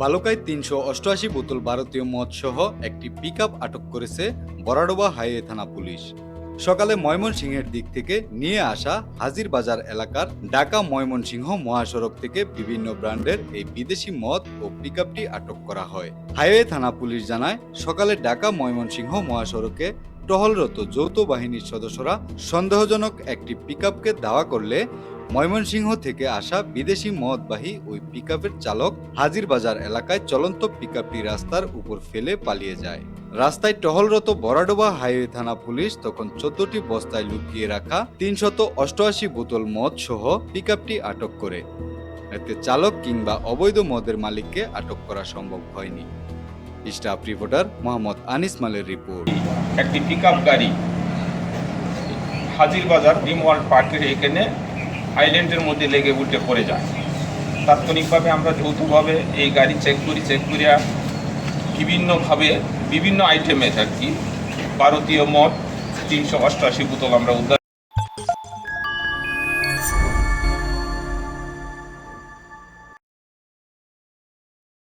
বালুকায় তিনশো অষ্টআশি বোতল ভারতীয় মদ সহ একটি পিকআপ আটক করেছে বরাডোবা হাইওয়ে থানা পুলিশ। সকালে ময়মনসিংহের দিক থেকে নিয়ে আসা হাজির বাজার এলাকার ঢাকা ময়মনসিংহ মহাসড়ক থেকে বিভিন্ন ব্র্যান্ডের এই বিদেশি মদ ও পিকআপটি আটক করা হয়। হাইওয়ে থানা পুলিশ জানায়, সকালে ঢাকা ময়মনসিংহ মহাসড়কে টহলরত যৌথ বাহিনীর সদস্যরা সন্দেহজনক একটি পিকআপকে দাওয়া করলে ময়মনসিংহ থেকে আসা বিদেশি মদবাহী ওই পিকআপের চালক হাজির বাজার এলাকায় চলন্ত পিকআপটি রাস্তার উপর ফেলে পালিয়ে যায়। রাস্তায় টহলরত বরাডোবা হাইওয়ে থানা পুলিশ তখন চোদ্দটি বস্তায় লুকিয়ে রাখা তিনশত অষ্টআশি বোতল মদ সহ পিকআপটি আটক করে। এতে চালক কিংবা অবৈধ মদের মালিককে আটক করা সম্ভব হয়নি। স্টাফ রিপোর্টার মোহাম্মদ আনিস মালের রিপোর্ট। একটি পিক গাড়ি হাজির বাজার ড্রিম ওয়ার্ল্ড পার্কের এখানে আইল্যান্ডের মধ্যে লেগে উল্টে পড়ে যায়। তাৎক্ষণিকভাবে আমরা যৌথভাবে এই গাড়ি চেক করি চেক করিয়া বিভিন্নভাবে বিভিন্ন আইটেমের আর কি ভারতীয় মদ তিনশো অষ্টআশি বোতল আমরা উদ্ধার